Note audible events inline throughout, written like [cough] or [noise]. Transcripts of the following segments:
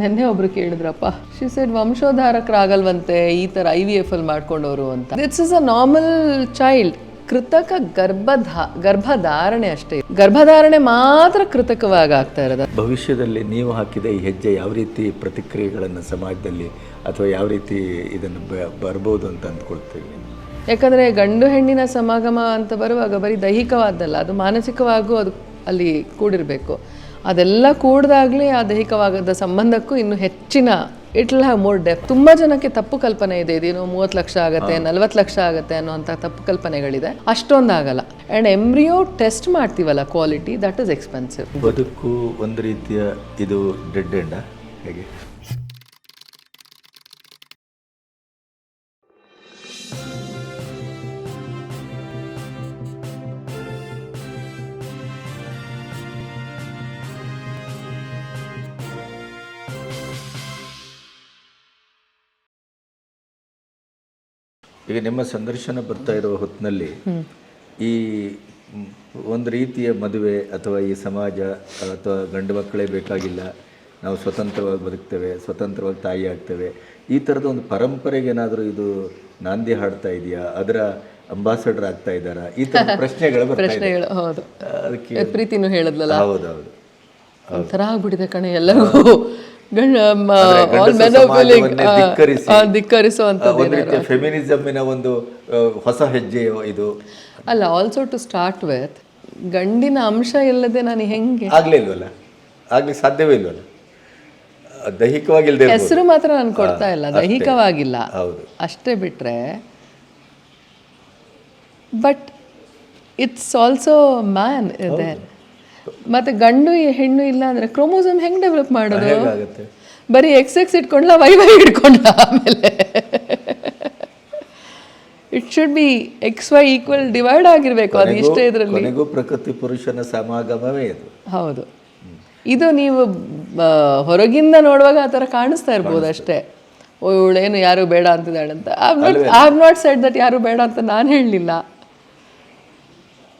ನೆನ್ನೆ ಒಬ್ರು ಕೇಳಿದ್ರಪ್ಪ. She said ವಂಶೋಧಾರಕರಾಗಲ್ವಂತೆ ಈ ಥರ ಐ ವಿ ಎಫ್ ಅಲ್ಲಿ ಮಾಡ್ಕೊಂಡವರು ಅಂತ. That's is a normal child ಕೃತಕ ಗರ್ಭಧಾ ಗರ್ಭಧಾರಣೆ ಅಷ್ಟೇ. ಗರ್ಭಧಾರಣೆ ಮಾತ್ರ ಕೃತಕವಾಗಿ ಆಗ್ತಾ ಇರೋದು. ಭವಿಷ್ಯದಲ್ಲಿ ನೀವು ಹಾಕಿದ ಈ ಹೆಜ್ಜೆ ಯಾವ ರೀತಿ ಪ್ರತಿಕ್ರಿಯೆಗಳನ್ನು ಸಮಾಜದಲ್ಲಿ ಅಥವಾ ಯಾವ ರೀತಿ ಇದನ್ನು ಬರ್ಬೋದು ಅಂತ ಅಂದ್ಕೊಳ್ತೀವಿ ಯಾಕಂದರೆ ಗಂಡು ಹೆಣ್ಣಿನ ಸಮಾಗಮ ಅಂತ ಬರುವಾಗ ಬರೀ ದೈಹಿಕವಾದ್ದಲ್ಲ ಅದು ಮಾನಸಿಕವಾಗೂ ಅದು ಅಲ್ಲಿ ಕೂಡಿರಬೇಕು. ಅದೆಲ್ಲ ಕೂಡ್ದಾಗಲೇ ಆ ದೈಹಿಕವಾದ ಸಂಬಂಧಕ್ಕೂ ಇನ್ನು ಹೆಚ್ಚಿನ it will have more depth ತುಂಬ ಜನಕ್ಕೆ ತಪ್ಪು ಕಲ್ಪನೆ ಇದೆ ಇದೇನು ಮೂವತ್ತು ಲಕ್ಷ ಆಗುತ್ತೆ ನಲ್ವತ್ತು ಲಕ್ಷ ಆಗುತ್ತೆ ಅನ್ನೋಂಥ ತಪ್ಪು ಕಲ್ಪನೆಗಳಿದೆ. ಅಷ್ಟೊಂದು ಆಗಲ್ಲ ಆ್ಯಂಡ್ ಎಂಬ್ರಿಯೋ ಟೆಸ್ಟ್ ಮಾಡ್ತೀವಲ್ಲ ಕ್ವಾಲಿಟಿ ದಟ್ ಇಸ್ ಎಕ್ಸ್ಪೆನ್ಸಿವ್ ಬದುಕು ಒಂದು ರೀತಿಯ ಇದು ಡೆಡ್ ಎಂಡ ಹೇಗೆ? ಈಗ ನಿಮ್ಮ ಸಂದರ್ಶನ ಬರ್ತಾ ಇರುವ ಹೊತ್ತಿನಲ್ಲಿ ಈ ಒಂದು ರೀತಿಯ ಮದುವೆ ಅಥವಾ ಈ ಸಮಾಜ ಅಥವಾ ಗಂಡು ಮಕ್ಕಳೇ ಬೇಕಾಗಿಲ್ಲ ನಾವು ಸ್ವತಂತ್ರವಾಗಿ ಬದುಕ್ತೇವೆ ಸ್ವತಂತ್ರವಾಗಿ ತಾಯಿ ಆಗ್ತೇವೆ ಈ ಥರದ ಒಂದು ಪರಂಪರೆಗೆ ಏನಾದರೂ ಇದು ನಾಂದಿ ಹಾಡ್ತಾ ಇದೆಯಾ? ಅದರ ಅಂಬಾಸಡರ್ ಆಗ್ತಾ ಇದ್ದಾರಾ? ಈ ಥರ [laughs] ಪ್ರಶ್ನೆಗಳು ಪ್ರಶ್ನೆಗಳು ಹೌದು. ಅದಕ್ಕೆ ಪ್ರೀತಿನೂ ಹೇಳಿದ್ಲಲ್ಲ? ಹೌದೌದು. ಒಂಥರ ಆಗ್ಬಿಟ್ಟಿದೆ ಕಣೆ ಎಲ್ಲರಿಗೂ ಒಂದು ಹೊಸ ಹೆಜ್ಜೆ ಇದು. ಅಲ್ಲ ಆಲ್ಸೋ ಟು ಸ್ಟಾರ್ಟ್ ವಿತ್ ಗಂಡಿನ ಅಂಶ ಇಲ್ಲದೆ ನಾನು ಹೆಂಗೆ? ಆಗ್ಲೇ ಇಲ್ವಲ್ಲ? ಆಗ್ಲಿಕ್ಕೆ ಸಾಧ್ಯವೇ ಇಲ್ವಲ್ಲ? ದೈಹಿಕವಾಗಿ ಹೆಸರು ಮಾತ್ರ ನಾನು ಕೊಡ್ತಾ ಇಲ್ಲ ದೈಹಿಕವಾಗಿಲ್ಲ. ಹೌದು. ಅಷ್ಟೇ ಬಿಟ್ರೆ ಬಟ್ ಇಟ್ಸ್ ಆಲ್ಸೋ ಮ್ಯಾನ್ ಇದೆ ಮತ್ತೆ ಗಂಡು ಹೆಣ್ಣು ಇಲ್ಲ ಅಂದ್ರೆ ಕ್ರೋಮೋಸೋಮ್ ಹೆಂಗ್ ಡೆವಲಪ್ ಮಾಡೋದು? ಆಗುತ್ತೆ ಬರೀ ಎಕ್ಸ್ ಎಕ್ಸ್ ಇಟ್ಕೊಂಡ್ಲ ವೈ ವೈ ಇಟ್ಕೊಂಡ್ಲ ಆಮೇಲೆ? It should be X Y equal divide ಆಗಿರ್ಬೇಕು ಅದು ಇಷ್ಟೇ ಇದ್ರಲ್ಲಿ. ಕೊನೆಗೂ ಪ್ರಕೃತಿ ಪುರುಷನ ಸಮಾಗಮವೇ ಇದು. ಹೌದು. ಇದು ನೀವು ಆ, ಹೊರಗಿಂದ ನೋಡುವಾಗ ಆ ಥರ ಕಾಣಿಸ್ತಾ ಇರ್ಬೋದು ಅಷ್ಟೇ. ಓ ಇವಳೇನು ಯಾರು ಬೇಡ ಅಂತಿದ್ದಾಳೆ ಅಂತ. ಐ ನಾಟ್ ಸೆಡ್ ದಟ್ ಯಾರು ಬೇಡ ಅಂತ ನಾನು ಹೇಳಲಿಲ್ಲ.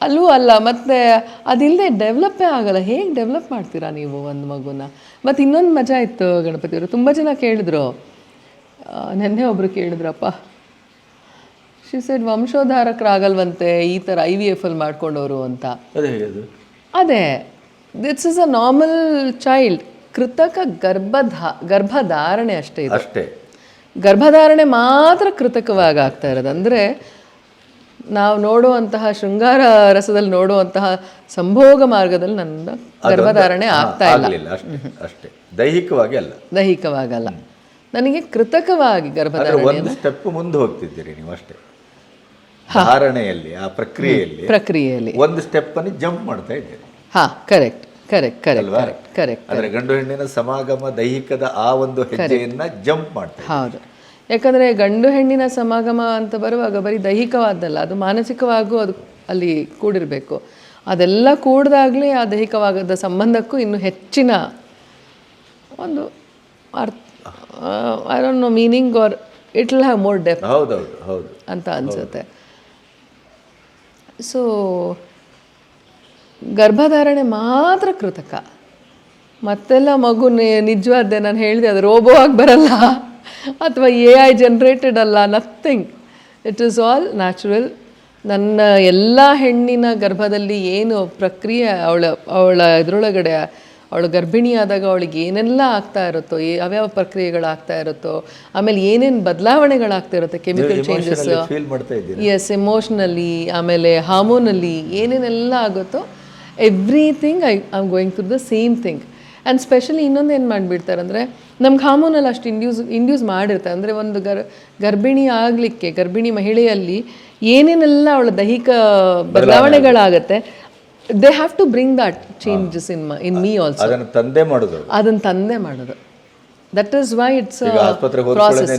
ಅಲ್ಲೂ ಅಲ್ಲ ಮತ್ತೆ ಅದಿಲ್ಲದೆ ಡೆವಲಪ್ಪೇ ಆಗಲ್ಲ. ಹೇಗೆ ಡೆವಲಪ್ ಮಾಡ್ತೀರಾ ನೀವು ಒಂದು ಮಗುನ? ಮತ್ತು ಇನ್ನೊಂದು ಮಜಾ ಇತ್ತು ಗಣಪತಿಯವರು ತುಂಬ ಜನ ಕೇಳಿದ್ರು. ನೆನ್ನೆ ಒಬ್ರು ಕೇಳಿದ್ರಪ್ಪ. ಶಿ ಸೆಡ್ ವಂಶೋದ್ಧಾರಕರಾಗಲ್ವಂತೆ ಈ ಥರ ಐ ವಿ ಎಫ್ ಅಲ್ಲಿ ಮಾಡ್ಕೊಂಡವರು ಅಂತ. ಅದೇ that's is a normal child ಕೃತಕ ಗರ್ಭಧಾ ಗರ್ಭಧಾರಣೆ ಅಷ್ಟೇ ಇದು. ಅಷ್ಟೇ. ಗರ್ಭಧಾರಣೆ ಮಾತ್ರ ಕೃತಕವಾಗಿ ಆಗ್ತಾ ಇರೋದು. ಅಂದರೆ ನಾವು ನೋಡುವಂತಹ ಶೃಂಗಾರ ರಸದಲ್ಲಿ ನೋಡುವಂತಹ ಸಂಭೋಗ ಮಾರ್ಗದಲ್ಲಿ ನನ್ನ ಗರ್ಭಧಾರಣೆ ಆಗ್ತಾ ಇಲ್ಲ. ಅಷ್ಟೇ ಅಷ್ಟೇ. ದೈಹಿಕವಾಗಿ ಅಲ್ಲ. ದೈಹಿಕವಾಗಲ್ಲ. ನನಗೆ ಕೃತಕವಾಗಿ ಗರ್ಭಧಾರಣೆ ಒಂದು ಸ್ಟೆಪ್ ಮುಂದೆ ಹೋಗ್ತಿದ್ದೀರಿ ನೀವು ಅಷ್ಟೇ. ಧಾರಣೆಯಲ್ಲಿ ಆ ಪ್ರಕ್ರಿಯೆಯಲ್ಲಿ ಪ್ರಕ್ರಿಯೆಯಲ್ಲಿ. ಒಂದು ಸ್ಟೆಪ್ ಅನ್ನು ಜಂಪ್ ಮಾಡ್ತಾ ಇದ್ದೀರಿ. ಹಾ ಕರೆಕ್ಟ್ ಕರೆಕ್ಟ್ ಕರೆಕ್ಟ್ ಕರೆಕ್ಟ್ ಅಂದ್ರೆ ಗಂಡು ಹೆಣ್ಣಿನ ಸಮಾಗಮ ದೈಹಿಕದ ಆ ಒಂದು ಹೆಜ್ಜೆಯನ್ನ ಜಂಪ್ ಮಾಡ್ತಾ ಇದ್ದೀರಿ. ಹೌದು. ಯಾಕಂದರೆ ಗಂಡು ಹೆಣ್ಣಿನ ಸಮಾಗಮ ಅಂತ ಬರುವಾಗ ಬರೀ ದೈಹಿಕವಾದ್ದಲ್ಲ ಅದು ಮಾನಸಿಕವಾಗೂ ಅದು ಅಲ್ಲಿ ಕೂಡಿರಬೇಕು. ಅದೆಲ್ಲ ಕೂಡ್ದಾಗಲೇ ಆ ದೈಹಿಕವಾಗದ ಸಂಬಂಧಕ್ಕೂ ಇನ್ನು ಹೆಚ್ಚಿನ ಒಂದು ಅರ್ಥ I don't know meaning or it will have more depth ಹೌದೌದು ಹೌದು. ಅಂತ ಅನಿಸುತ್ತೆ. ಸೊ ಗರ್ಭಧಾರಣೆ ಮಾತ್ರ ಕೃತಕ. ಮತ್ತೆಲ್ಲ ಮಗು ನಿಜವಾದ್ದೆ ನಾನು ಹೇಳಿದೆ ಅದು ರೋಬೋ ಆಗಿ ಬರಲ್ಲ. ಅಥವಾ ಎ ಐ ಜನ್ರೇಟೆಡ್ ಅಲ್ಲ nothing it is all natural ನನ್ನ ಎಲ್ಲ ಹೆಣ್ಣಿನ ಗರ್ಭದಲ್ಲಿ ಏನು ಪ್ರಕ್ರಿಯೆ ಅವಳ ಅವಳ ಇದರೊಳಗಡೆ ಅವಳು ಗರ್ಭಿಣಿಯಾದಾಗ ಅವಳಿಗೆ ಏನೆಲ್ಲ ಆಗ್ತಾ ಇರುತ್ತೋ ಯಾವ್ಯಾವ ಪ್ರಕ್ರಿಯೆಗಳಾಗ್ತಾ ಇರುತ್ತೋ ಆಮೇಲೆ ಏನೇನು ಬದಲಾವಣೆಗಳಾಗ್ತಾ ಇರುತ್ತೆ ಕೆಮಿಕಲ್ ಚೇಂಜಸ್ ಎಸ್ ಎಮೋಷ್ನಲಿ ಆಮೇಲೆ ಹಾರ್ಮೋನಲ್ಲಿ ಏನೇನೆಲ್ಲ ಆಗುತ್ತೋ everything I am going through the same thing and specially ಇನ್ನೊಂದು ಏನು ಮಾಡಿಬಿಡ್ತಾರೆ ಅಂದರೆ ನಮ್ಗೆ ಹಾರ್ಮೋನಲ್ಲಿ ಅಷ್ಟು ಇಂಡ್ಯೂಸ್ ಇಂಡ್ಯೂಸ್ ಮಾಡಿರ್ತಾರೆ. ಅಂದರೆ ಒಂದು ಗರ್ ಗರ್ಭಿಣಿ ಆಗಲಿಕ್ಕೆ ಗರ್ಭಿಣಿ ಮಹಿಳೆಯಲ್ಲಿ ಏನೇನೆಲ್ಲ ಅವಳ ದೈಹಿಕ ಬದಲಾವಣೆಗಳಾಗತ್ತೆ they have to bring that changes in in me also ಅದನ್ನು ತಂದೆ ಮಾಡೋದು. ಅದನ್ನು ತಂದೆ ಮಾಡೋದು. That is why it's process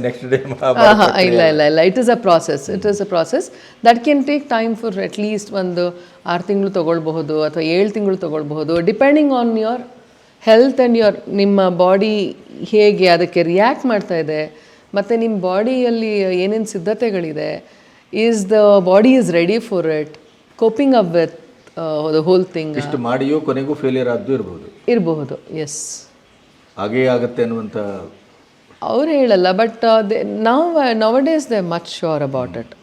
ಇಲ್ಲ ಇಲ್ಲ ಇಲ್ಲ. It is a process it is a process that can take time for at least ಒಂದು ಆರು ತಿಂಗಳು ತಗೊಳ್ಬಹುದು ಅಥವಾ ಏಳು ತಿಂಗಳು ತಗೊಳ್ಬಹುದು depending on your health and your ನಿಮ್ಮ ಬಾಡಿ ಹೇಗೆ ಅದಕ್ಕೆ ರಿಯಾಕ್ಟ್ ಮಾಡ್ತಾ ಇದೆ ಮತ್ತು ನಿಮ್ಮ ಬಾಡಿಯಲ್ಲಿ ಏನೇನು ಸಿದ್ಧತೆಗಳಿದೆ is the body is ready for it coping up with the whole thing ಇಷ್ಟು ಮಾಡಿಯೂ ಕೊನೆಗೂ ಫೇಲಿಯರ್ ಆದ್ದು ಇರಬಹುದು ಇರಬಹುದು ಎಸ್ ಹಾಗೇ ಆಗುತ್ತೆ ಅನ್ನುವಂಥ ಅವ್ರು ಹೇಳಲ್ಲ ಬಟ್ ನಾವು nowadays they much sure about it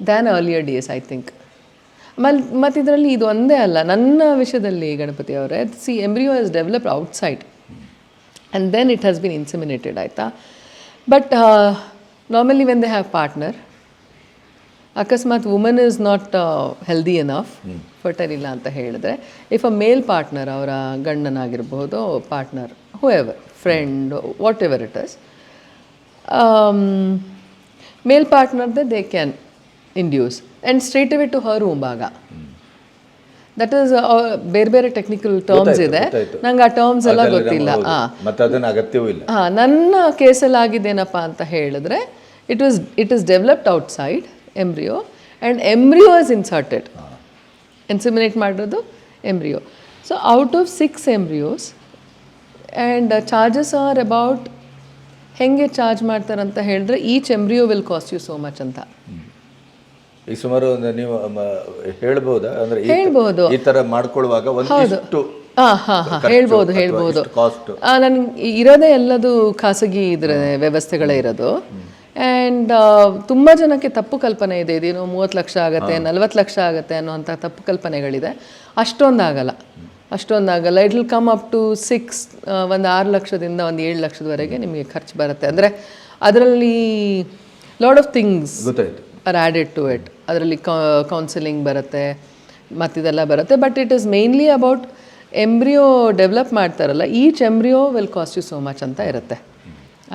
than earlier days I think ಮತ್ತು ಇದರಲ್ಲಿ ಇದು ಒಂದೇ ಅಲ್ಲ. ನನ್ನ ವಿಷಯದಲ್ಲಿ ಗಣಪತಿ ಅವರೇ see embryo is developed outside and then it has been inseminated ಆಯಿತಾ? But normally when they have partner ಅಕಸ್ಮಾತ್ woman is not healthy enough fertile ಇಲ್ಲ ಅಂತ ಹೇಳಿದ್ರೆ ಇಫ್ ಅ ಮೇಲ್ ಪಾರ್ಟ್ನರ್ ಅವರ ಗಂಡನಾಗಿರ್ಬೋದು partner whoever friend whatever it is male ಪಾರ್ಟ್ನರ್ದೇ they can induce and straight away to her ಆಗ that is ಬೇರೆ ಬೇರೆ technical terms ಇದೆ. ನಂಗೆ ಆ ಟರ್ಮ್ಸ್ ಎಲ್ಲ ಗೊತ್ತಿಲ್ಲ. ಹಾಂ ನನ್ನ ಕೇಸಲ್ಲಿ ಆಗಿದ್ದೇನಪ್ಪ ಅಂತ ಹೇಳಿದ್ರೆ it was it is developed outside embryo and embryo is inserted inseminate ಮಾಡಿರೋದು embryo so out of six embryos and charges are about ಹೆಂಗೆ ಚಾರ್ಜ್ ಮಾಡ್ತಾರಂತ ಹೇಳಿದ್ರೆ each embryo will cost you so much ಅಂತ. ಈಗ ಸುಮಾರು ಒಂದು ನೀವು ಹೇಳ್ಬಹುದಾ ಅಂದ್ರೆ ಈ- ಹೇಳ್ಬೋದು. ಈ ತರ ಮಾಡ್ಕೊಳ್ಳುವಾಗ ಒಂದಿಷ್ಟು ಹೇಳ್ಬೋದು ಹೇಳ್ಬೋದು. ಕಾಸ್ಟ್ ನನಗೆ ಇರೋದೇ ಎಲ್ಲದು ಖಾಸಗಿ ಇದ್ರೆ ವ್ಯವಸ್ಥೆಗಳೇ ಇರೋದು. ಆ್ಯಂಡ್ ತುಂಬ ಜನಕ್ಕೆ ತಪ್ಪು ಕಲ್ಪನೆ ಇದೆ. ಇದೇನೋ ಮೂವತ್ತು ಲಕ್ಷ ಆಗುತ್ತೆ ನಲ್ವತ್ತು ಲಕ್ಷ ಆಗುತ್ತೆ ಅನ್ನೋಂಥ ತಪ್ಪು ಕಲ್ಪನೆಗಳಿದೆ. ಅಷ್ಟೊಂದಾಗಲ್ಲ. ಅಷ್ಟೊಂದಾಗಲ್ಲ. It will come up to six ಒಂದು ಆರು ಲಕ್ಷದಿಂದ ಒಂದು ಏಳು ಲಕ್ಷದವರೆಗೆ ನಿಮಗೆ ಖರ್ಚು ಬರುತ್ತೆ. ಅಂದರೆ ಅದರಲ್ಲಿ ಲಾಡ್ ಆಫ್ ಥಿಂಗ್ಸ್ ಗೊತ್ತಾಯ್ತು. ಆರ್ ಆ್ಯಡೆಡ್ ಟು ಇಟ್ ಅದರಲ್ಲಿ ಕೌನ್ಸಿಲಿಂಗ್ ಬರುತ್ತೆ ಮತ್ತಿದೆಲ್ಲ ಬರುತ್ತೆ. But it is mainly about embryo develop ಮಾಡ್ತಾರಲ್ಲ each embryo will cost you so much ಅಂತ ಇರುತ್ತೆ.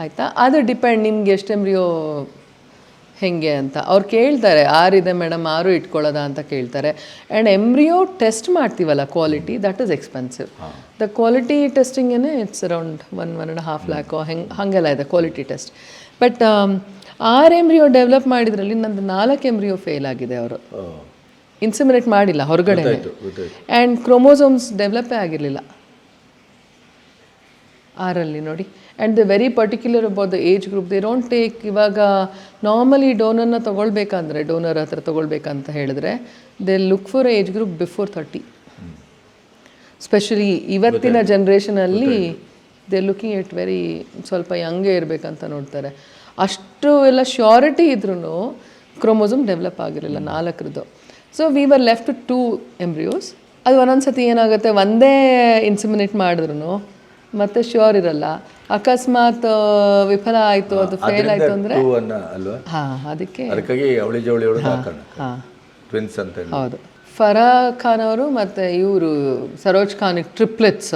ಆಯಿತಾ? ಅದು ಡಿಪೆಂಡ್ ನಿಮ್ಗೆ ಎಷ್ಟು ಎಂಬ್ರಿಯೋ ಹೆಂಗೆ ಅಂತ. ಅವ್ರು ಕೇಳ್ತಾರೆ ಆರಿದೆ ಮೇಡಮ್ ಆರು ಇಟ್ಕೊಳ್ಳೋದಾ ಅಂತ ಕೇಳ್ತಾರೆ. ಆ್ಯಂಡ್ ಎಂಬ್ರಿಯೋ ಟೆಸ್ಟ್ ಮಾಡ್ತೀವಲ್ಲ quality that is expensive the quality testing it's around one one and half ಲ್ಯಾಕೋ ಹೆಂಗೆ ಹಾಗೆಲ್ಲ ಇದೆ ಕ್ವಾಲಿಟಿ ಟೆಸ್ಟ್ ಬಟ್ ಆರು ಎಂಬ್ರಿಯೋ ಡೆವಲಪ್ ಮಾಡಿದ್ರಲ್ಲಿ ನಂದು ನಾಲ್ಕು ಎಂಬ್ರಿಯೋ ಫೇಲ್ ಆಗಿದೆ ಅವರು. ಇನ್ಸಿಮಿನೇಟ್ ಮಾಡಿಲ್ಲ ಹೊರಗಡೆ ಆ್ಯಂಡ್ ಕ್ರೋಮೋಸೋಮ್ಸ್ ಡೆವಲಪೇ ಆಗಿರಲಿಲ್ಲ. ಆರಲ್ಲಿ ನೋಡಿ. And the very particular about the age group they don't take ಇವಾಗ ನಾರ್ಮಲಿ ಡೋನರ್ನ ತೊಗೊಳ್ಬೇಕಂದ್ರೆ ಡೋನರ್ ಹತ್ರ ತೊಗೊಳ್ಬೇಕಂತ ಹೇಳಿದ್ರೆ they look for age group before thirty specially ಇವತ್ತಿನ ಜನ್ರೇಷನಲ್ಲಿ ದೇ ಲುಕಿಂಗ್ ಇಟ್ ವೆರಿ ಸ್ವಲ್ಪ ಯಂಗೇ ಇರಬೇಕಂತ ನೋಡ್ತಾರೆ. ಅಷ್ಟು ಎಲ್ಲ ಶ್ಯೂರಿಟಿ ಇದ್ರೂ ಕ್ರೋಮೋಸೋಮ್ ಡೆವಲಪ್ ಆಗಿರಲಿಲ್ಲ ನಾಲ್ಕರದ್ದು. So we were left two embryos ಅದು ಒಂದೊಂದು ಸತಿ ಏನಾಗುತ್ತೆ ಒಂದೇ ಇನ್ಸಿಮಿನೇಟ್ ಮಾಡಿದ್ರು ಮತ್ತೆ ಶ್ಯೂರ್ ಇರಲ್ಲ. ಅಕಸ್ಮಾತ್ ವಿಫಲ ಆಯ್ತು ಅದು ಫೇಲ್ ಆಯ್ತು ಅಂದ್ರೆ ಹಾಂ ಅದಕ್ಕೆ ಅಂತ ಹೌದು. ಫರಾ ಖಾನ್ ಅವರು ಮತ್ತೆ ಇವರು ಸರೋಜ್ ಖಾನ್ ಟ್ರಿಪ್ಲೆಟ್ಸ್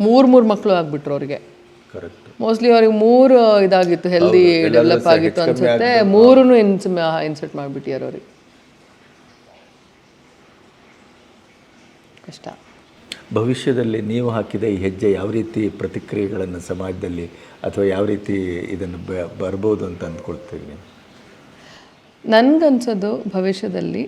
ಮೂರು ಮೂರು ಮಕ್ಕಳು ಆಗ್ಬಿಟ್ರು ಅವ್ರಿಗೆ. ಕರೆಕ್ಟ್ ಮೋಸ್ಟ್ಲಿ ಅವ್ರಿಗೆ ಮೂರು ಇದಾಗಿತ್ತು ಹೆಲ್ದಿ ಡೆವಲಪ್ ಆಗಿತ್ತು ಅನ್ಸುತ್ತೆ. ಮೂರೂ ಇನ್ಸ್ ಇನ್ಸರ್ಟ್ ಮಾಡಿಬಿಟ್ಟಿದ್ದಾರೆ ಅವ್ರಿಗೆ. ಕಷ್ಟ. ಭವಿಷ್ಯದಲ್ಲಿ ನೀವು ಹಾಕಿದ ಈ ಹೆಜ್ಜೆ ಯಾವ ರೀತಿ ಪ್ರತಿಕ್ರಿಯೆಗಳನ್ನು ಸಮಾಜದಲ್ಲಿ ಅಥವಾ ಯಾವ ರೀತಿ ಇದನ್ನು ಬ ಬರ್ಬೋದು ಅಂತ ಅಂದ್ಕೊಳ್ತೀವಿ ನೀವು? ನನಗನ್ಸೋದು ಭವಿಷ್ಯದಲ್ಲಿ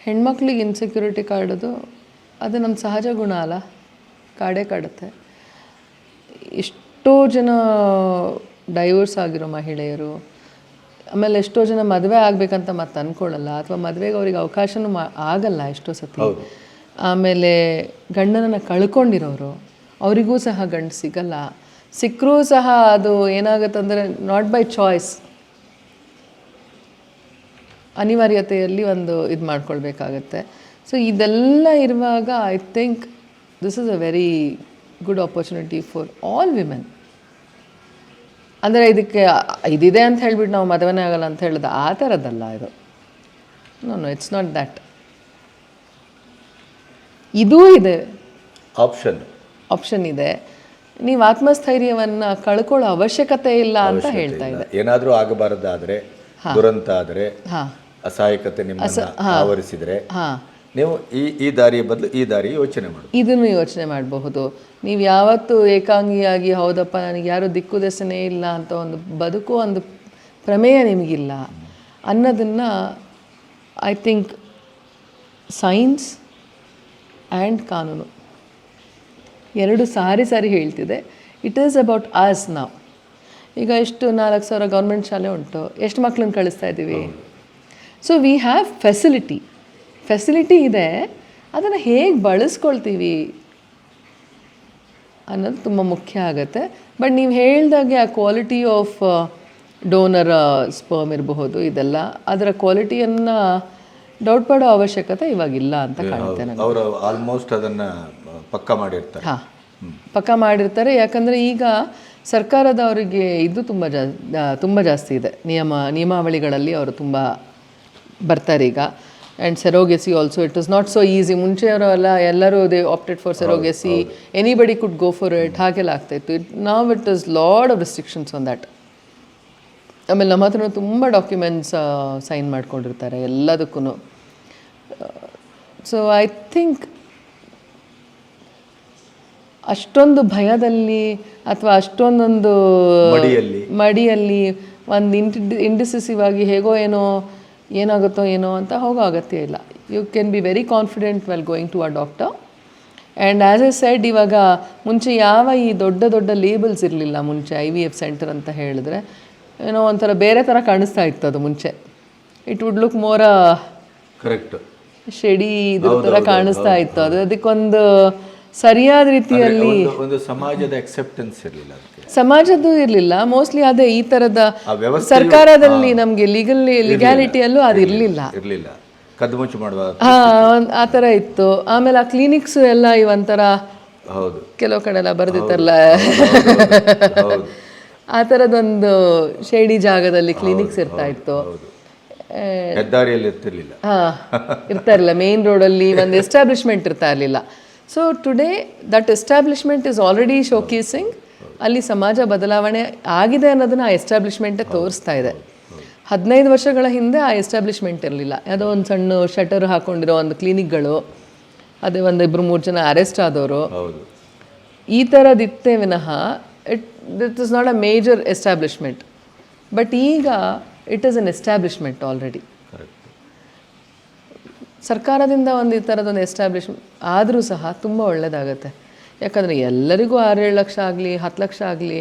ಹೆಣ್ಮಕ್ಳಿಗೆ ಇನ್ಸೆಕ್ಯೂರಿಟಿ ಕಾಡೋದು ಅದು ನಮ್ಮ ಸಹಜ ಗುಣ ಅಲ್ಲ. ಕಾಡೇ ಕಾಡುತ್ತೆ. ಎಷ್ಟೋ ಜನ ಡೈವರ್ಸ್ ಆಗಿರೋ ಮಹಿಳೆಯರು ಆಮೇಲೆ ಎಷ್ಟೋ ಜನ ಮದುವೆ ಆಗಬೇಕಂತ ಮತ್ತೆ ಅಂದ್ಕೊಳ್ಳಲ್ಲ ಅಥವಾ ಮದುವೆಗೆ ಅವ್ರಿಗೆ ಅವಕಾಶನೂ ಮಾ ಆಗಲ್ಲ ಎಷ್ಟೋ ಸತಿ. ಆಮೇಲೆ ಗಂಡನನ್ನು ಕಳ್ಕೊಂಡಿರೋರು ಅವರಿಗೂ ಸಹ ಗಂಡು ಸಿಗಲ್ಲ. ಸಿಕ್ಕರೂ ಸಹ ಅದು ಏನಾಗುತ್ತಂದರೆ ನಾಟ್ ಬೈ ಚಾಯ್ಸ್ ಅನಿವಾರ್ಯತೆಯಲ್ಲಿ ಒಂದು ಇದು ಮಾಡ್ಕೊಳ್ಬೇಕಾಗತ್ತೆ. ಸೊ ಇದೆಲ್ಲ ಇರುವಾಗ I think this is a very good opportunity for all women ಅಂದರೆ ಇದಕ್ಕೆ ಇದಿದೆ ಅಂತ ಹೇಳ್ಬಿಟ್ಟು ನಾವು ಮದುವೆನೇ ಆಗಲ್ಲ ಅಂತ ಹೇಳಿದ ಆ ಥರದ್ದಲ್ಲ ಇದು. No no it's not that ಇದೂ ಇದೆ. ಆಪ್ಷನ್ ಆಪ್ಷನ್ ಇದೆ. ನೀವು ಆತ್ಮಸ್ಥೈರ್ಯವನ್ನು ಕಳ್ಕೊಳ್ಳೋ ಅವಶ್ಯಕತೆ ಇಲ್ಲ ಅಂತ ಹೇಳ್ತಾ ಇದೆ. ಏನಾದರೂ ಆಗಬಾರದಾದರೆ ದುರಂತ ಆದರೆ ಹಾಂ. ಅಸಹಾಯಕತೆ ನಿಮ್ಮ ಆವರಿಸಿದರೆ ಹಾಂ. ನೀವು ಈ ಈ ದಾರಿಯ ಬದಲು ಈ ದಾರಿ ಯೋಚನೆ ಮಾಡಿ. ಇದನ್ನು ಯೋಚನೆ ಮಾಡಬಹುದು. ನೀವು ಯಾವತ್ತು ಏಕಾಂಗಿಯಾಗಿ ಹೌದಪ್ಪ ನನಗೆ ಯಾರು ದಿಕ್ಕು ದಸನೇ ಇಲ್ಲ ಅಂತ ಒಂದು ಬದುಕು ಒಂದು ಪ್ರಮೇಯ ನಿಮಗಿಲ್ಲ. ಅನ್ನೋದನ್ನು ಐ ಥಿಂಕ್ ಸೈನ್ಸ್ ಆ್ಯಂಡ್ ಕಾನೂನು. ಎರಡು ಸಾರಿ ಸಾರಿ ಹೇಳ್ತಿದೆ. ಇಟ್ ಈಸ್ ಅಬೌಟ್ ಆಸ್ ನಾವು ಈಗ ಎಷ್ಟು ನಾಲ್ಕು ಸಾವಿರ ಗೌರ್ಮೆಂಟ್ ಶಾಲೆ ಉಂಟು ಎಷ್ಟು ಮಕ್ಕಳನ್ನ ಕಳಿಸ್ತಾ ಇದ್ದೀವಿ? So we have facility facility ಇದೆ ಅದನ್ನು ಹೇಗೆ ಬಳಸ್ಕೊಳ್ತೀವಿ ಅನ್ನೋದು ತುಂಬ ಮುಖ್ಯ ಆಗುತ್ತೆ. ಬಟ್ ನೀವು ಹೇಳ್ದಾಗೆ ಆ ಕ್ವಾಲಿಟಿ ಆಫ್ ಡೋನರ್ ಸ್ಪರ್ಮ್ ಇರಬಹುದು ಇದೆಲ್ಲ ಅದರ ಕ್ವಾಲಿಟಿಯನ್ನು ಡೌಟ್ ಪಡೋ ಅವಶ್ಯಕತೆ ಇವಾಗಿಲ್ಲ ಅಂತ ಕಾಣುತ್ತೆ ನನಗೆ. ಅವರು ಆಲ್ಮೋಸ್ಟ್ ಅದನ್ನ ಪಕ್ಕ ಮಾಡಿರ್ತಾರೆ. ಹಾಂ. ಪಕ್ಕ ಮಾಡಿರ್ತಾರೆ ಯಾಕಂದರೆ ಈಗ ಸರ್ಕಾರದವರಿಗೆ ಇದು ತುಂಬ ಜಾ ತುಂಬ ಜಾಸ್ತಿ ಇದೆ. ನಿಯಮ ನಿಯಮಾವಳಿಗಳಲ್ಲಿ ಅವರು ತುಂಬ ಬರ್ತಾರೆ ಈಗ. And surrogacy also it is not so easy ಮುಂಚೆಯವರು ಅವರೆಲ್ಲ ಎಲ್ಲರೂ they opted for surrogacy anybody could go for it ಹಾಗೆಲ್ಲ ಆಗ್ತಾಯಿತ್ತು. ಇಟ್ ನಾವ್ it is lot of restrictions on that ಆಮೇಲೆ ನಮ್ಮ ಹತ್ರ ತುಂಬ ಡಾಕ್ಯುಮೆಂಟ್ಸ್ ಸೈನ್ ಮಾಡ್ಕೊಂಡಿರ್ತಾರೆ ಎಲ್ಲದಕ್ಕೂ ಸೊ ಐ ಥಿಂಕ್ ಅಷ್ಟೊಂದು ಭಯದಲ್ಲಿ ಅಥವಾ ಅಷ್ಟೊಂದೊಂದು ಮಡಿಯಲ್ಲಿ. ಮಡಿಯಲ್ಲಿ ಒಂದು ಇಂಟಿ ಇಂಡಿಸಿಸಿವ್ ಆಗಿ ಹೇಗೋ ಏನೋ ಏನಾಗುತ್ತೋ ಏನೋ ಅಂತ ಹೋಗೋ ಅಗತ್ಯ ಇಲ್ಲ. You can be very confident well going to a doctor and as I said ಇವಾಗ ಮುಂಚೆ ಯಾವ ಈ ದೊಡ್ಡ ದೊಡ್ಡ ಲೇಬಲ್ಸ್ ಇರಲಿಲ್ಲ ಮುಂಚೆ ಐ ವಿ ಎಫ್ ಸೆಂಟರ್ ಅಂತ ಹೇಳಿದ್ರೆ ಏನೋ ಒಂಥರ ಬೇರೆ ಥರ ಕಾಣಿಸ್ತಾ ಇತ್ತು ಅದು ಮುಂಚೆ. It would look more correct shady ಇದ್ರ ಥರ ಕಾಣಿಸ್ತಾ ಇತ್ತು. ಅದು ಅದಕ್ಕೊಂದು ಸರಿಯಾದ ರೀತಿಯಲ್ಲಿ ಒಂದು ಸಮಾಜದ ಅಕ್ಸೆಪ್ಟೆನ್ಸ್ ಇರಲಿಲ್ಲ ಸಮಾಜದ್ದು ಇರಲಿಲ್ಲ. ಮೋಸ್ಟ್ಲಿ ಅದೇ ಈ ತರದ ಸರ್ಕಾರದಲ್ಲಿ ನಮಗೆ ಲೀಗಲ್ ಲಿಗ್ಯಾಲಿಟಿಯಲ್ಲೂ ಅದು ಇರಲಿಲ್ಲ. ಇರಲಿಲ್ಲ. ಕದ್ದು ಮುಚ್ಚು ಮಾಡುವ ಆ ಥರ ಇತ್ತು. ಆಮೇಲೆ ಆ ಕ್ಲಿನಿಕ್ಸ್ ಎಲ್ಲ ಇವಂಥರ ಹೌದು. ಕೆಲವು ಕಡೆ ಎಲ್ಲ ಬರೆದಿತ್ತಲ್ಲ. ಆ ಥರದೊಂದು ಶೇಡಿ ಜಾಗದಲ್ಲಿ ಕ್ಲಿನಿಕ್ಸ್ ಇರ್ತಾ ಇತ್ತು. ಹೆದ್ದಾರಿಯಲ್ಲಿ ಇರ್ತಿರ್ಲಿಲ್ಲ. ಹಾಂ ಇರ್ತಾ ಇರಲಿಲ್ಲ. ಮೇನ್ ರೋಡಲ್ಲಿ ಒಂದು [laughs] ಎಸ್ಟಾಬ್ಲಿಷ್ಮೆಂಟ್ ಇರ್ತಾ ಇರಲಿಲ್ಲ. So today that establishment is already showcasing ಅಲ್ಲಿ ಸಮಾಜ ಬದಲಾವಣೆ ಆಗಿದೆ ಅನ್ನೋದನ್ನ ಆ ಎಸ್ಟಾಬ್ಲಿಷ್ಮೆಂಟೇ ತೋರಿಸ್ತಾ ಇದೆ. ಹದಿನೈದು ವರ್ಷಗಳ ಹಿಂದೆ ಆ ಎಸ್ಟಾಬ್ಲಿಷ್ಮೆಂಟ್ ಇರಲಿಲ್ಲ. ಯಾವುದೋ ಒಂದು ಸಣ್ಣ ಶಟರ್ ಹಾಕೊಂಡಿರೋ ಒಂದು ಕ್ಲಿನಿಕ್ಗಳು ಅದೇ ಒಂದು ಇಬ್ಬರು ಮೂರು ಜನ ಅರೆಸ್ಟ್ ಆದವರು. ಈ ಥರದಿತ್ತೆ ವಿನಃ it that is not a major establishment but ಈಗ it is an establishment already ಸರ್ಕಾರದಿಂದ ಒಂದು ಈ ಥರದೊಂದು ಎಸ್ಟಾಬ್ಲಿಷ್ ಆದರೂ ಸಹ ತುಂಬ ಒಳ್ಳೆಯದಾಗತ್ತೆ ಯಾಕಂದರೆ ಎಲ್ಲರಿಗೂ ಆರೇಳು ಲಕ್ಷ ಆಗಲಿ ಹತ್ತು ಲಕ್ಷ ಆಗಲಿ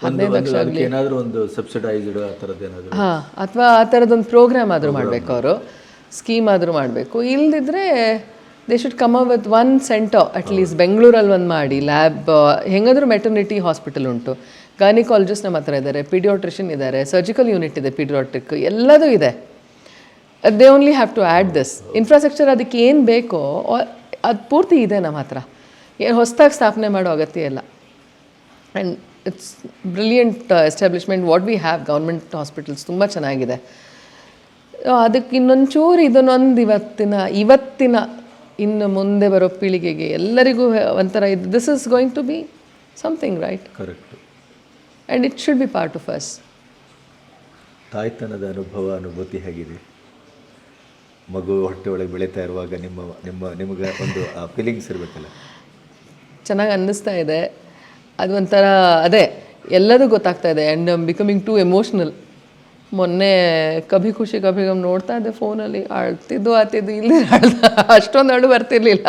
ಹದಿನೈದು ಲಕ್ಷ ಆಗಲಿ. ಏನಾದರೂ ಒಂದು ಸಬ್ಸಿಡೈಸ್ಡ್ ಆ ಥರದ್ದು ಏನಾದರೂ? ಹಾಂ ಅಥವಾ ಆ ಥರದೊಂದು ಪ್ರೋಗ್ರಾಮ್ ಆದರೂ ಮಾಡಬೇಕು ಅವರು. ಸ್ಕೀಮ್ ಆದರೂ ಮಾಡಬೇಕು. ಇಲ್ಲದಿದ್ದರೆ they should come up with one centre at least ಬೆಂಗಳೂರಲ್ಲಿ ಒಂದು ಮಾಡಿ. ಲ್ಯಾಬ್ ಹೆಂಗಾದರೂ ಮೆಟರ್ನಿಟಿ ಹಾಸ್ಪಿಟಲ್ ಉಂಟು. ಗೈನಿಕಾಲಜಿಸ್ಟ್ ನಮ್ಮ ಹತ್ರ ಇದ್ದಾರೆ ಪಿಡಿಯೋಟ್ರಿಷನ್ ಇದ್ದಾರೆ ಸರ್ಜಿಕಲ್ ಯೂನಿಟ್ ಇದೆ ಪಿಡಿಯೋಟ್ರಿಕ್ ಎಲ್ಲದೂ ಇದೆ. They only have to add this infrastructure ಅದಕ್ಕೆ ಏನು ಬೇಕೋ ಅದು ಪೂರ್ತಿ ಇದೆ ನಮ್ಮ ಹತ್ರ. ಏನು ಹೊಸದಾಗಿ ಸ್ಥಾಪನೆ ಮಾಡೋ ಅಗತ್ಯ ಇಲ್ಲ. And it's brilliant establishment what we have government hospitals ತುಂಬ ಚೆನ್ನಾಗಿದೆ. ಅದಕ್ಕೆ ಇನ್ನೊಂಚೂರು ಇದನ್ನೊಂದು ಇವತ್ತಿನ ಇವತ್ತಿನ ಇನ್ನು ಮುಂದೆ ಬರೋ ಪೀಳಿಗೆಗೆ ಎಲ್ಲರಿಗೂ ಒಂಥರ ಇದು this is going to be something right correct and it should be part of us ತಾಯ್ತನದ ಅನುಭವ ಅನುಭೂತಿ ಹೇಗಿದೆ? ಮಗು ಹೊಟ್ಟೆ ಒಳಗೆ ಬೆಳೀತಾ ಇರುವಾಗ ನಿಮ್ಮ ನಿಮ್ಮ ನಿಮಗೆ ಒಂದು ಫೀಲಿಂಗ್ಸ್ ಇರಬೇಕಲ್ಲ? ಚೆನ್ನಾಗಿ ಅನ್ನಿಸ್ತಾ ಇದೆ. ಅದು ಒಂಥರ ಅದೇ ಎಲ್ಲದೂ ಗೊತ್ತಾಗ್ತಾ ಇದೆ. ಆ್ಯಂಡ್ ಬಿಕಮಿಂಗ್ ಟು ಎಮೋಷ್ನಲ್ ಮೊನ್ನೆ ಕಭಿ ಖುಷಿ ಕಭಿ ಗಮ್ ನೋಡ್ತಾ ಇದ್ದೆ ಫೋನಲ್ಲಿ. ಅಳ್ತಿದ್ದು ಆತಿದ್ದು ಇಲ್ಲಿ ಅಳ್ದ ಅಷ್ಟೊಂದು ಅಳು ಬರ್ತಿರ್ಲಿಲ್ಲ.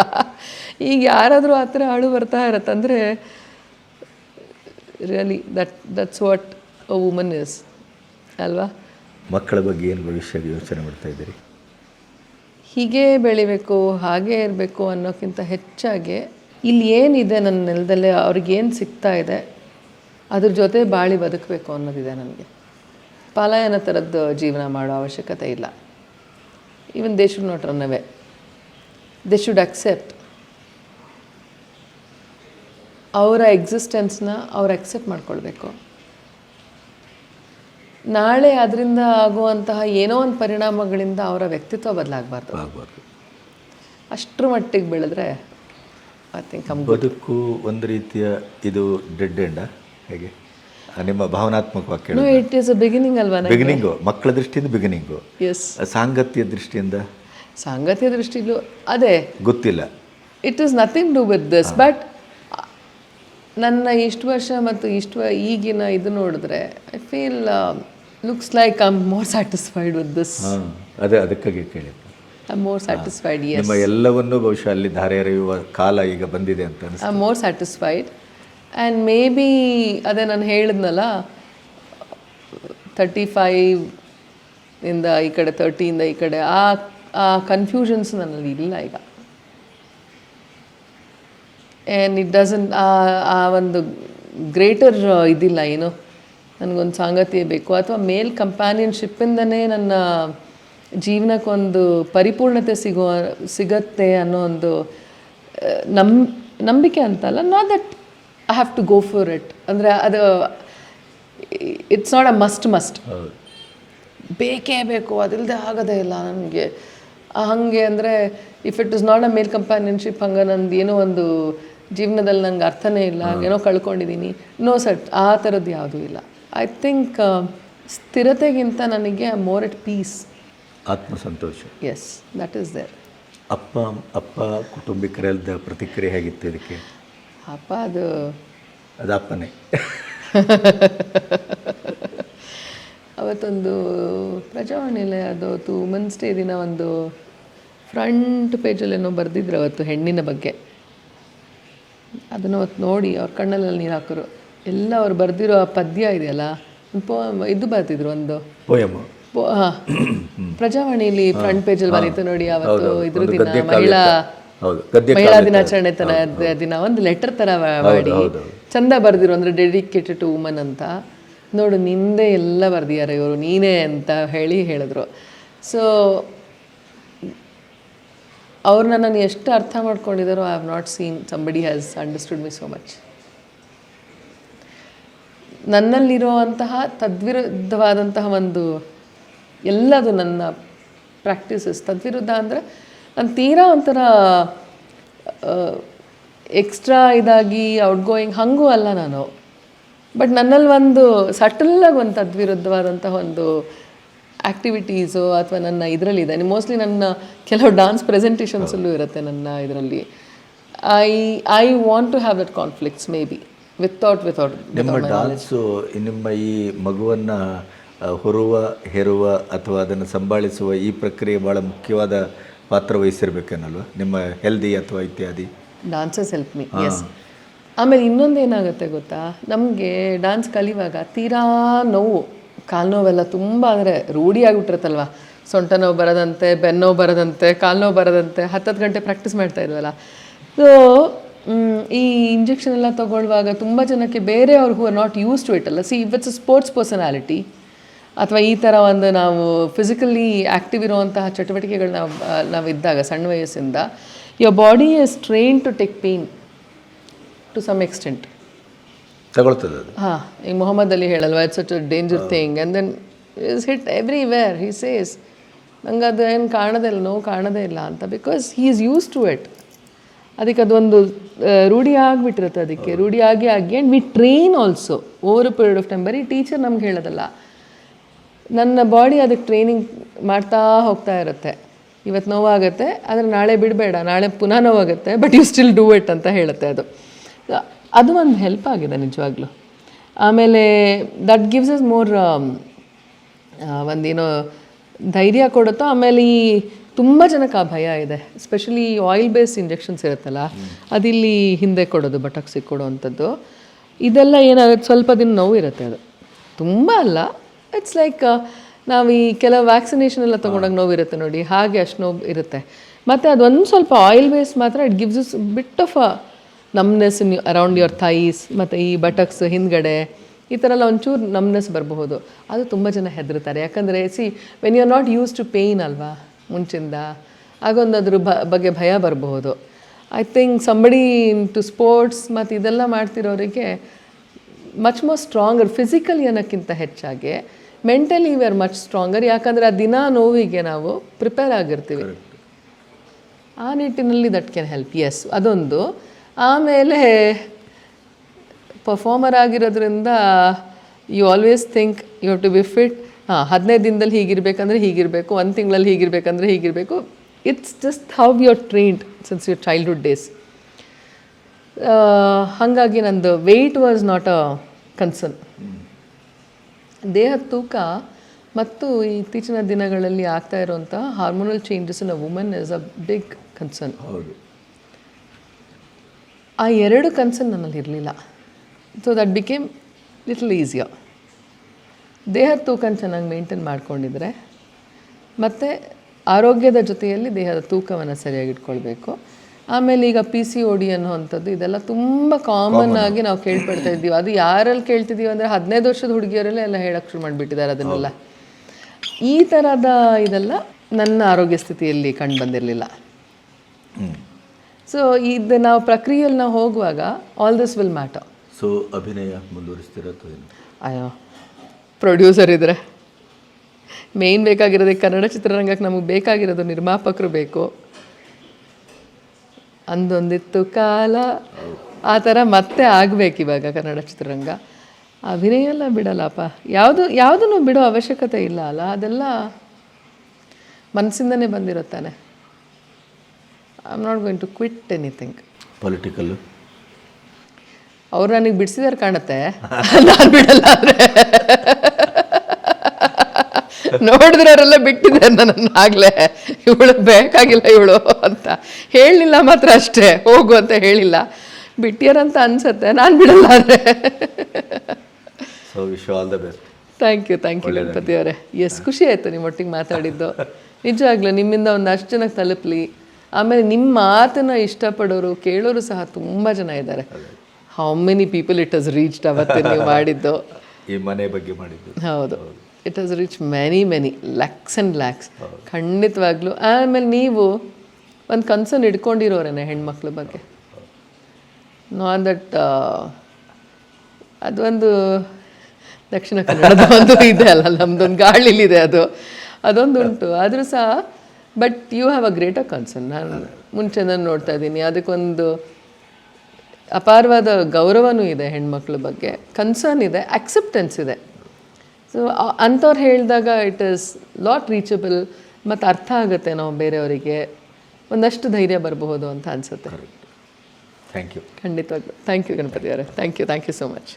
ಈಗ ಯಾರಾದರೂ ಆ ಥರ ಅಳು ಬರ್ತಾ ಇರತ್ತಂದರೆ really that that's what a woman is ಅಲ್ವಾ? ಮಕ್ಕಳ ಬಗ್ಗೆ ಏನು ಭವಿಷ್ಯ ಯೋಚನೆ ಮಾಡ್ತಾ ಇದ್ದೀರಿ? ಹೀಗೆ ಬೆಳಿಬೇಕು, ಹಾಗೆ ಇರಬೇಕು ಅನ್ನೋಕ್ಕಿಂತ ಹೆಚ್ಚಾಗಿ ಇಲ್ಲಿ ಏನಿದೆ ನನ್ನ ನೆಲದಲ್ಲೇ ಅವ್ರಿಗೇನು ಸಿಗ್ತಾ ಇದೆ, ಅದ್ರ ಜೊತೆ ಬಾಳಿ ಬದುಕಬೇಕು ಅನ್ನೋದಿದೆ ನನಗೆ. ಪಲಾಯನ ಥರದ್ದು ಜೀವನ ಮಾಡೋ ಅವಶ್ಯಕತೆ ಇಲ್ಲ. Even they should not run away they should accept ಅವರ ಎಕ್ಸಿಸ್ಟೆನ್ಸ್ನ ಅವ್ರು ಅಕ್ಸೆಪ್ಟ್ ಮಾಡ್ಕೊಳ್ಬೇಕು. ನಾಳೆ ಅದರಿಂದ ಆಗುವಂತಹ ಏನೋ ಒಂದು ಪರಿಣಾಮಗಳಿಂದ ಅವರ ವ್ಯಕ್ತಿತ್ವ ಬದಲಾಗಬಾರ್ದು. ಆಗಬಾರ್ದು. ಅಷ್ಟರ ಮಟ್ಟಿಗೆ ಬೆಳೆದ್ರೆ ಐ ಥಿಂಕ್ ಬದುಕು ಒಂದು ರೀತಿಯ ಇದು ಡೆಡ್ ಎಂಡ ಹೇಗೆ? ನಿಮ್ಮ ಭಾವನಾತ್ಮಕವಾಗಿ ನೋ ಇಟ್ ಈಸ್ ಬಿಗಿನಿಂಗ್ ಅಲ್ವಾ ಬಿಗಿನಿಂಗು ಮಕ್ಕಳ ದೃಷ್ಟಿಯಿಂದ ಬಿಗಿನಿಂಗು ಎಸ್ ಸಾಂಗತ್ಯ ದೃಷ್ಟಿಯಿಂದ? ಸಾಂಗತ್ಯ ದೃಷ್ಟಿಲೂ ಅದೇ. ಗೊತ್ತಿಲ್ಲ. It is nothing do with this but ನನ್ನ ಇಷ್ಟು ವರ್ಷ ಮತ್ತು ಇಷ್ಟು ಈಗಿನ ಇದು ನೋಡಿದ್ರೆ I feel looks like I am more satisfied with this ಹಾಂ ಅದೇ ಅದಕ್ಕಾಗಿ ಕೇಳಿ. I am more satisfied yes ನಿಮ್ಮ ಎಲ್ಲವನ್ನೂ ಬಹುಶಃ ಅಲ್ಲಿ ಧಾರೆ ಎರೆಯುವ ಕಾಲ ಈಗ ಬಂದಿದೆ ಅಂತ ಅನಿಸ್ತು I am more satisfied and maybe ಅದೇ ನಾನು ಹೇಳಿದ್ನಲ್ಲ ತರ್ಟಿ ಫೈವ್ ಇಂದ ಈ ಕಡೆ ತರ್ಟಿಯಿಂದ ಈ ಕಡೆ ಆ ಆ ಕನ್ಫ್ಯೂಷನ್ಸ್ ನನ್ನಲ್ಲಿ ಇಲ್ಲ ಈಗ. ಆ್ಯಂಡ್ ಇಟ್ ಡಸನ್ ಆ ಒಂದು ಗ್ರೇಟರ್ ಇದಿಲ್ಲ ಏನು ನನಗೊಂದು ಸಂಗತಿ ಬೇಕು ಅಥವಾ ಮೇಲ್ ಕಂಪ್ಯಾನಿಯನ್ಶಿಪ್ಪಿಂದನೇ ನನ್ನ ಜೀವನಕ್ಕೊಂದು ಪರಿಪೂರ್ಣತೆ ಸಿಗೋ ಸಿಗತ್ತೆ ಅನ್ನೋ ಒಂದು ನಂಬ್ ನಂಬಿಕೆ ಅಂತಲ್ಲ not that I have to go for it ಅಂದರೆ ಅದು it's not a must must ಬೇಕೇ ಬೇಕು ಅದಿಲ್ಲದೆ ಆಗೋದೇ ಇಲ್ಲ ನನಗೆ ಹಾಗೆ ಅಂದರೆ if it is not a male companionship ಹಂಗೆ ನಂದು ಏನೋ ಒಂದು ಜೀವನದಲ್ಲಿ ನಂಗೆ ಅರ್ಥನೇ ಇಲ್ಲ ಏನೋ ಕಳ್ಕೊಂಡಿದ್ದೀನಿ ನೋ ಸರ್ ಆ ಥರದ್ದು ಯಾವುದೂ ಇಲ್ಲ. ಐ ಥಿಂಕ್ ಸ್ಥಿರತೆಗಿಂತ ನನಗೆ ಮೋರ್ ಎಟ್ ಪೀಸ್ ಆತ್ಮಸಂತೋಷ. ಎಸ್ ದಟ್ ಈಸ್ ದೇರ್ ಅಪ್ಪ ಅಪ್ಪ ಕುಟುಂಬಿಕರಲ್ಲದ ಪ್ರತಿಕ್ರಿಯೆ ಹೇಗಿತ್ತು ಇದಕ್ಕೆ? ಅಪ್ಪ ಅದು ಅದು ಅಪ್ಪನೇ. [laughs] ಅವತ್ತೊಂದು ಪ್ರಜಾವಾಣಿಲೆ ಅದು ವುಮೆನ್ಸ್ ಡೇ ದಿನ ಒಂದು ಫ್ರಂಟ್ ಪೇಜಲ್ಲೇನೋ ಬರೆದಿದ್ರು ಅವತ್ತು ಹೆಣ್ಣಿನ ಬಗ್ಗೆ. ಅದನ್ನು ಅವತ್ತು ನೋಡಿ ಅವ್ರ ಕಣ್ಣಲ್ಲಿ ನೀರು ಹಾಕೋರು. ಎಲ್ಲ ಅವ್ರು ಬರೆದಿರೋ ಆ ಪದ್ಯ ಇದೆಯಲ್ಲ? ಪೋ ಇದು ಬರ್ತಿದ್ರು ಒಂದು. ಪೋಯಮ್ ಹಾ. ಪ್ರಜಾವಾಣಿಲಿ ಫ್ರಂಟ್ ಪೇಜಲ್ಲಿ ಬರೀತು ನೋಡಿ ಅವತ್ತು ಇದ್ರ ದಿನ ಮಹಿಳಾ ಮಹಿಳಾ ದಿನಾಚರಣೆ ತರ. ದಿನ ಒಂದು ಲೆಟರ್ ತರ ಮಾಡಿ. ಚಂದ ಬರ್ದಿರು ಅಂದ್ರೆ ಡೆಡಿಕೇಟೆಡ್ ಟು ವುಮನ್ ಅಂತ. ನೋಡು ನಿಂದೆ ಎಲ್ಲ ಬರ್ದಿದ್ದಾರೆ ಇವರು ನೀನೇ ಅಂತ ಹೇಳಿ ಹೇಳಿದ್ರು. ಸೊ ಅವ್ರು ನನ್ನನ್ನು ಎಷ್ಟು ಅರ್ಥ ಮಾಡ್ಕೊಂಡಿದ್ದಾರೋ I have not seen somebody has understood me so much ನನ್ನಲ್ಲಿರುವಂತಹ ತದ್ವಿರುದ್ಧವಾದಂತಹ ಒಂದು ಎಲ್ಲದು ನನ್ನ ಪ್ರಾಕ್ಟೀಸಸ್ ತದ್ವಿರುದ್ಧ ಅಂದರೆ ನಾನು ತೀರಾ ಒಂಥರ ಎಕ್ಸ್ಟ್ರಾ ಇದಾಗಿ ಔಟ್ ಗೋಯಿಂಗ್ ಹಾಗೂ ಅಲ್ಲ ನಾನು. ಬಟ್ ನನ್ನಲ್ಲಿ ಒಂದು ಸಟಲ್ಲಾಗಿ ಒಂದು ತದ್ವಿರುದ್ಧವಾದಂತಹ ಒಂದು ಆ್ಯಕ್ಟಿವಿಟೀಸು ಅಥವಾ ನನ್ನ ಇದರಲ್ಲಿದೆ. ಮೋಸ್ಟ್ಲಿ ನನ್ನ ಕೆಲವು ಡಾನ್ಸ್ ಪ್ರೆಸೆಂಟೇಷನ್ಸಲ್ಲೂ ಇರುತ್ತೆ ನನ್ನ ಇದರಲ್ಲಿ. I I want to have that conflicts maybe without without ನಿಮ್ಮ ಡಾನ್ಸು ನಿಮ್ಮ ಈ ಮಗುವನ್ನ ಹೊರುವ ಹೆರುವ ಅಥವಾ ಅದನ್ನು ಸಂಭಾಳಿಸುವ ಈ ಪ್ರಕ್ರಿಯೆ ಭಾಳ ಮುಖ್ಯವಾದ ಪಾತ್ರ ವಹಿಸಿರ್ಬೇಕೇನಲ್ವ? ನಿಮ್ಮ ಹೆಲ್ದಿ ಅಥವಾ ಇತ್ಯಾದಿ? ಡಾನ್ಸಸ್ ಹೆಲ್ಪ್ ಮೀ ಎಸ್ ಆಮೇಲೆ ಇನ್ನೊಂದು ಏನಾಗುತ್ತೆ ಗೊತ್ತಾ? ನಮಗೆ ಡಾನ್ಸ್ ಕಲಿವಾಗ ತೀರಾ ನೋವು ಕಾಲು ನೋವೆಲ್ಲ ತುಂಬ ಅಂದರೆ ರೂಢಿ ಆಗಿಬಿಟ್ಟಿರುತ್ತಲ್ವ? ಸೊಂಟ ನೋವು ಬರದಂತೆ ಬೆನ್ನೋವು ಬರದಂತೆ ಕಾಲು ನೋವು ಬರದಂತೆ ಹತ್ತತ್ತು ಗಂಟೆ ಪ್ರಾಕ್ಟೀಸ್ ಮಾಡ್ತಾ ಇದ್ವಲ್ಲ. ಸೊ ಈ ಇಂಜೆಕ್ಷನ್ ಎಲ್ಲ ತಗೊಳ್ಳುವಾಗ ತುಂಬ ಜನಕ್ಕೆ ಬೇರೆಯವ್ರು who are not use to it ಅಲ್ಲ. See it's a sports personality ಅಥವಾ ಈ ಥರ ಒಂದು ನಾವು ಫಿಸಿಕಲಿ ಆ್ಯಕ್ಟಿವ್ ಇರುವಂತಹ ಚಟುವಟಿಕೆಗಳು ನಾವು ನಾವು ಇದ್ದಾಗ ಸಣ್ಣ ವಯಸ್ಸಿಂದ your body is train to take pain to some extent ತಗೊಳ್ತದೆ ಹಾಂ ಈಗ Muhammad Ali ಹೇಳಲ್ವಾ it's a danger thing and then is hit everywhere he says ನಂಗೆ ಅದು ಏನು ಕಾಣದೇ ಇಲ್ಲ ನೋವು ಕಾಣದೇ ಇಲ್ಲ ಅಂತ. Because he is use to it ಅದಕ್ಕೆ ಅದೊಂದು ರೂಢಿ ಆಗಿಬಿಟ್ಟಿರುತ್ತೆ ಅದಕ್ಕೆ. ರೂಢಿ ಆಗಿ ಆಗಿ and we train also over period of time ಬರೀ ಟೀಚರ್ ನಮ್ಗೆ ಹೇಳೋದಲ್ಲ. ನನ್ನ ಬಾಡಿ ಅದಕ್ಕೆ ಟ್ರೈನಿಂಗ್ ಮಾಡ್ತಾ ಹೋಗ್ತಾ ಇರುತ್ತೆ. ಇವತ್ತು ನೋವಾಗುತ್ತೆ ಆದರೆ ನಾಳೆ ಬಿಡಬೇಡ. ನಾಳೆ ಪುನಃ ನೋವಾಗುತ್ತೆ but you still do it ಅಂತ ಹೇಳುತ್ತೆ ಅದು. ಅದು ಒಂದು ಹೆಲ್ಪ್ ಆಗಿದೆ ನಿಜವಾಗ್ಲೂ. ಆಮೇಲೆ ದಟ್ ಗಿವ್ಸ್ ಇಸ್ ಮೋರ್ ಒಂದೇನೋ ಧೈರ್ಯ ಕೊಡುತ್ತೋ ಆಮೇಲೆ ಈ ತುಂಬ ಜನಕ್ಕೆ ಆ ಭಯ ಇದೆ. ಸ್ಪೆಷಲಿ ಆಯಿಲ್ ಬೇಸ್ ಇಂಜೆಕ್ಷನ್ಸ್ ಇರುತ್ತಲ್ಲ ಅದಿಲ್ಲಿ ಹಿಂದೆ ಕೊಡೋದು ಬಟಕ್ಸಿಗೆ ಕೊಡುವಂಥದ್ದು. ಇದೆಲ್ಲ ಏನಾಗುತ್ತೆ ಸ್ವಲ್ಪ ದಿನ ನೋವು ಇರುತ್ತೆ ಅದು. ತುಂಬ ಅಲ್ಲ. ಇಟ್ಸ್ ಲೈಕ್ ನಾವು ಈ ಕೆಲವು ವ್ಯಾಕ್ಸಿನೇಷನ್ ಎಲ್ಲ ತೊಗೊಂಡಾಗ ನೋವಿರುತ್ತೆ ನೋಡಿ ಹಾಗೆ ಅಷ್ಟು ನೋವು ಇರುತ್ತೆ. ಮತ್ತು ಅದೊಂದು ಸ್ವಲ್ಪ ಆಯಿಲ್ ಬೇಸ್ ಮಾತ್ರ it gives is bit of a numbness in around your thighs ಮತ್ತು ಈ ಬಟಕ್ಸ್ ಹಿಂದ್ಗಡೆ ಈ ಥರ ಎಲ್ಲ ಒಂಚೂರು ನಮ್ನೆಸ್ ಬರಬಹುದು. ಅದು ತುಂಬ ಜನ ಹೆದರ್ತಾರೆ ಯಾಕಂದರೆ see when you are not use to pain ಅಲ್ವಾ ಮುಂಚಿಂದ. ಆಗೊಂದು ಅದ್ರ ಬ ಬಗ್ಗೆ ಭಯ ಬರಬಹುದು. I think somebody to sports ಮತ್ತು ಇದೆಲ್ಲ ಮಾಡ್ತಿರೋರಿಗೆ ಮಚ್ ಮೋರ್ ಸ್ಟ್ರಾಂಗರ್ ಫಿಸಿಕಲಿ ಅನ್ನೋಕ್ಕಿಂತ ಹೆಚ್ಚಾಗಿ mentally we are much stronger ಯಾಕಂದರೆ ಆ ದಿನ ನೋವಿಗೆ ನಾವು ಪ್ರಿಪೇರ್ ಆಗಿರ್ತೀವಿ. ಆ ನಿಟ್ಟಿನಲ್ಲಿ ದಟ್ ಕ್ಯಾನ್ ಹೆಲ್ಪ್ ಎಸ್ ಅದೊಂದು. ಆಮೇಲೆ ಪರ್ಫಾರ್ಮರ್ ಆಗಿರೋದ್ರಿಂದ you always think you have to be fit ಹಾಂ ಹದಿನೈದು ದಿನದಲ್ಲಿ ಹೀಗಿರಬೇಕಂದ್ರೆ ಹೀಗಿರಬೇಕು ಒಂದು ತಿಂಗಳಲ್ಲಿ ಹೀಗಿರಬೇಕಂದ್ರೆ ಹೀಗಿರಬೇಕು. It's just how you are trained since your childhood days ಹಾಗಾಗಿ ನಂದು weight was not a concern ದೇಹದ ತೂಕ ಮತ್ತು ಇತ್ತೀಚಿನ ದಿನಗಳಲ್ಲಿ ಆಗ್ತಾ ಇರುವಂಥ hormonal changes in a woman is a big concern ಆ ಎರಡು ಕನ್ಸರ್ನ್ ನನ್ನಲ್ಲಿ ಇರಲಿಲ್ಲ. So that became little easier ದೇಹದ ತೂಕನ ಚೆನ್ನಾಗಿ ಮೇಂಟೈನ್ ಮಾಡ್ಕೊಂಡಿದ್ರೆ ಮತ್ತು ಆರೋಗ್ಯದ ಜೊತೆಯಲ್ಲಿ ದೇಹದ ತೂಕವನ್ನು ಸರಿಯಾಗಿಟ್ಕೊಳ್ಬೇಕು ಆಮೇಲೆ ಈಗ ಪಿ ಸಿ ಒ ಡಿ ಅನ್ನುವಂಥದ್ದು ಇದೆಲ್ಲ ತುಂಬ ಕಾಮನ್ ಆಗಿ ನಾವು ಕೇಳ್ಪಡ್ತಾ ಇದ್ದೀವಿ. ಅದು ಯಾರಲ್ಲಿ ಕೇಳ್ತಿದ್ದೀವಿ ಅಂದರೆ ಹದಿನೈದು ವರ್ಷದ ಹುಡುಗಿಯರಲ್ಲೇ ಎಲ್ಲ ಹೇಳಕ್ಕೆ ಶುರು ಮಾಡಿಬಿಟ್ಟಿದ್ದಾರೆ ಅದನ್ನೆಲ್ಲ. ಈ ಥರದ ಇದೆಲ್ಲ ನನ್ನ ಆರೋಗ್ಯ ಸ್ಥಿತಿಯಲ್ಲಿ ಕಂಡು ಬಂದಿರಲಿಲ್ಲ. ಸೊ ಇದು ನಾವು ಪ್ರಕ್ರಿಯೆಯಲ್ಲಿ ನಾವು ಹೋಗುವಾಗ all this will matter so ಅಭಿನಯ ಮುಂದುವರಿಸ್ತೀರ ಅಯ್ಯೋ. ಪ್ರೊಡ್ಯೂಸರ್ ಇದ್ದರೆ ಮೇಯ್ನ್ ಬೇಕಾಗಿರೋದು ಕನ್ನಡ ಚಿತ್ರರಂಗಕ್ಕೆ ನಮಗೆ ಬೇಕಾಗಿರೋದು ನಿರ್ಮಾಪಕರು ಬೇಕು. ಅಂದೊಂದಿತ್ತು ಕಾಲ. ಆ ಥರ ಮತ್ತೆ ಆಗಬೇಕು ಇವಾಗ ಕನ್ನಡ ಚಿತ್ರರಂಗ. ಅಭಿನಯ ಎಲ್ಲ ಬಿಡಲ್ಲಪ್ಪ. ಯಾವುದು ಯಾವುದನ್ನು ಬಿಡೋ ಅವಶ್ಯಕತೆ ಇಲ್ಲ ಅಲ್ಲ ಅದೆಲ್ಲ ಮನಸ್ಸಿಂದನೇ ಬಂದಿರುತ್ತಾನೆ. I am not going to quit anything political ಅವ್ರು ನನಗೆ ಬಿಡಿಸಿದಾರೆ ಕಾಣುತ್ತೆ. [laughs] ನಾನು ಬಿಡಲ್ಲ ಆದರೆ ನೋಡಿದ್ರವರೆಲ್ಲ ಬಿಟ್ಟಿದ್ದಾರೆ ನನ್ನನ್ನು ಆಗಲೇ. ಇವಳು ಬೇಕಾಗಿಲ್ಲ ಇವಳು ಅಂತ. ಹೇಳಲಿಲ್ಲ ಮಾತ್ರ ಅಷ್ಟೇ. ಹೋಗು ಅಂತ ಹೇಳಿಲ್ಲ. ಬಿಟ್ಟಿಯಾರಂತ ಅನ್ಸತ್ತೆ. ನಾನು ಬಿಡಲ್ಲ ಆದರೆ. So wish all the best thank you thank you Ganapati ಅವರೇ. ಎಸ್ ಖುಷಿ ಆಯಿತು ನಿಮ್ಮ ಒಟ್ಟಿಗೆ ಮಾತಾಡಿದ್ದು. ನಿಜವಾಗ್ಲೂ ನಿಮ್ಮಿಂದ ಒಂದು ಅಷ್ಟು ಜನಕ್ಕೆ ತಲುಪಲಿ. ಆಮೇಲೆ ನಿಮ್ಮ ಮಾತನ್ನ ಇಷ್ಟಪಡೋರು ಕೇಳೋರು ಸಹ ತುಂಬ ಜನ ಇದ್ದಾರೆ. How many people it has reached ಅವತ್ತು ನೀವು ಮಾಡಿದ್ದು? ಈ ಮನೆ ಬಗ್ಗೆ ಮಾಡಿದ್ದು. ಹೌದು. It has reach many many lakhs and lakhs ಖಂಡಿತವಾಗ್ಲೂ. ಆಮೇಲೆ ನೀವು ಒಂದು ಕನ್ಸರ್ನ್ ಇಟ್ಕೊಂಡಿರೋರೇನೆ ಹೆಣ್ಮಕ್ಳ ಬಗ್ಗೆ. ನಾನ್ ದಟ್ ಅದೊಂದು ದಕ್ಷಿಣ ಕನ್ನಡದ [laughs] ಒಂದು ಇದೆ ಅಲ್ಲ ನಮ್ದೊಂದು ಗಾಳಿಲಿದೆ ಅದು. ಅದೊಂದು ಉಂಟು. ಆದರೂ ಸಹ but you have a greater concern ನಾನು ಮುಂಚೆ ನಾನು ನೋಡ್ತಾ ಇದ್ದೀನಿ. ಅದಕ್ಕೊಂದು ಅಪಾರವಾದ ಗೌರವನೂ ಇದೆ ಹೆಣ್ಮಕ್ಳ ಬಗ್ಗೆ. ಕನ್ಸರ್ನ್ ಇದೆ ಅಕ್ಸೆಪ್ಟೆನ್ಸ್ ಇದೆ. ಸೊ ಅಂಥವ್ರು ಹೇಳಿದಾಗ ಇಟ್ ಇಸ್ ಲಾಟ್ ರೀಚಬಲ್ ಮತ್ತು ಅರ್ಥ ಆಗುತ್ತೆ ನಾವು ಬೇರೆಯವರಿಗೆ. ಒಂದಷ್ಟು ಧೈರ್ಯ ಬರಬಹುದು ಅಂತ ಅನಿಸುತ್ತೆ. ಥ್ಯಾಂಕ್ ಯು ಖಂಡಿತವಾಗ್ಲೂ. ಥ್ಯಾಂಕ್ ಯು ಗಣಪತಿ ಅವರೇ. Thank you thank you so much